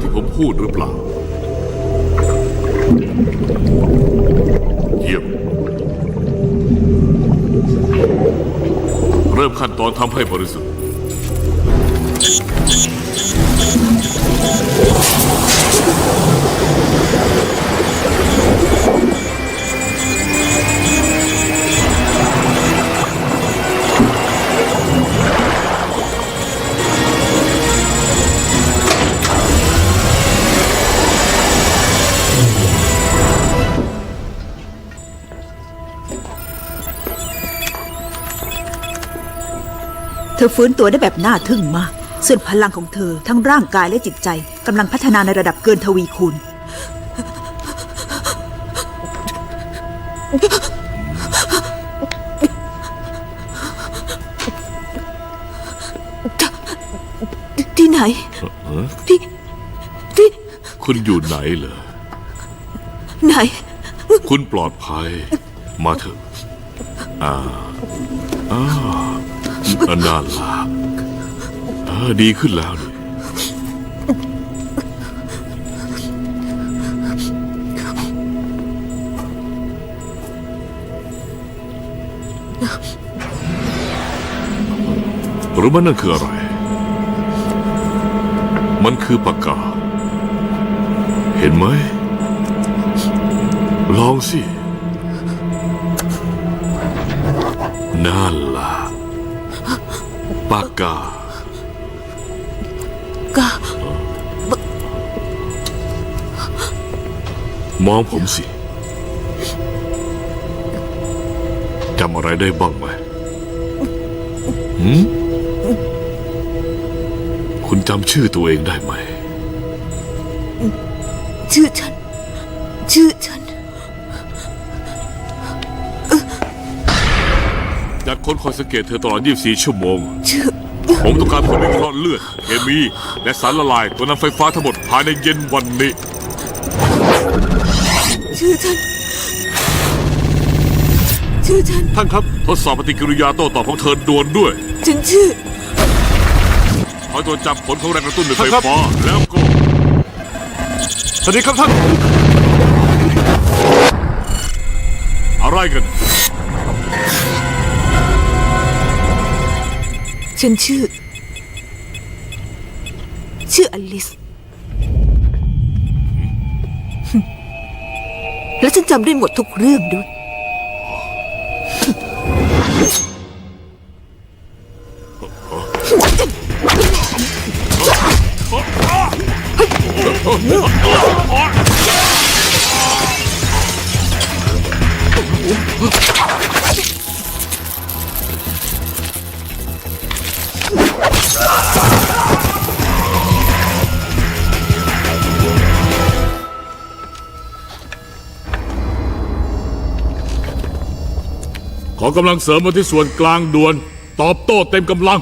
ที่ผมพูดหรือเปล่า เยี่ยม เริ่มขั้นตอนทำให้บริสุทธิ์ ธอฟื้นตัวได้แบบน่าทึ่งมากส่วนพลังของเธอทั้งร่างกายและจิตใจกำลังพัฒนาในระดับเกินทวีคูณ ที่ไหน ที่ ที่ คุณอยู่ไหนเหรอ ไหน คุณปลอดภัย มาเถอะ อ่า อ่า อันน่ารักอ่าดีขึ้นแล้วนี่หรือมันนั่นคืออะไร มันคือปากกา เห็นไหม ลองสิ ปากกากามองผมสิจำอะไรได้บ้างไหมหืมคุณจำชื่อตัวเองได้ไหม ชื่อฉัน ชื่อฉัน จัดคนคอยสังเกตเธอตลอด 24 ชั่วโมงชื่อผมต้องการผลวิเคราะห์เลือด เคมี และสารละลายตัวนำไฟฟ้าทั้งหมดภายในเย็นวันนี้ ชื่อฉัน ชื่อฉัน ท่านครับทดสอบปฏิกิริยาโต้ตอบของเธอด่วนด้วย ฉันชื่อคอยตรวจจับผลของแรงกระตุ้นในไฟครับฟ้าแล้วก็สวัสดีครับท่าน อะไรกัน ฉันชื่อ ชื่ออลิส และฉันจำได้หมดทุกเรื่องด้วย ขอกำลังเสริมมาที่ส่วนกลางด่วน ตอบโต้เต็มกำลัง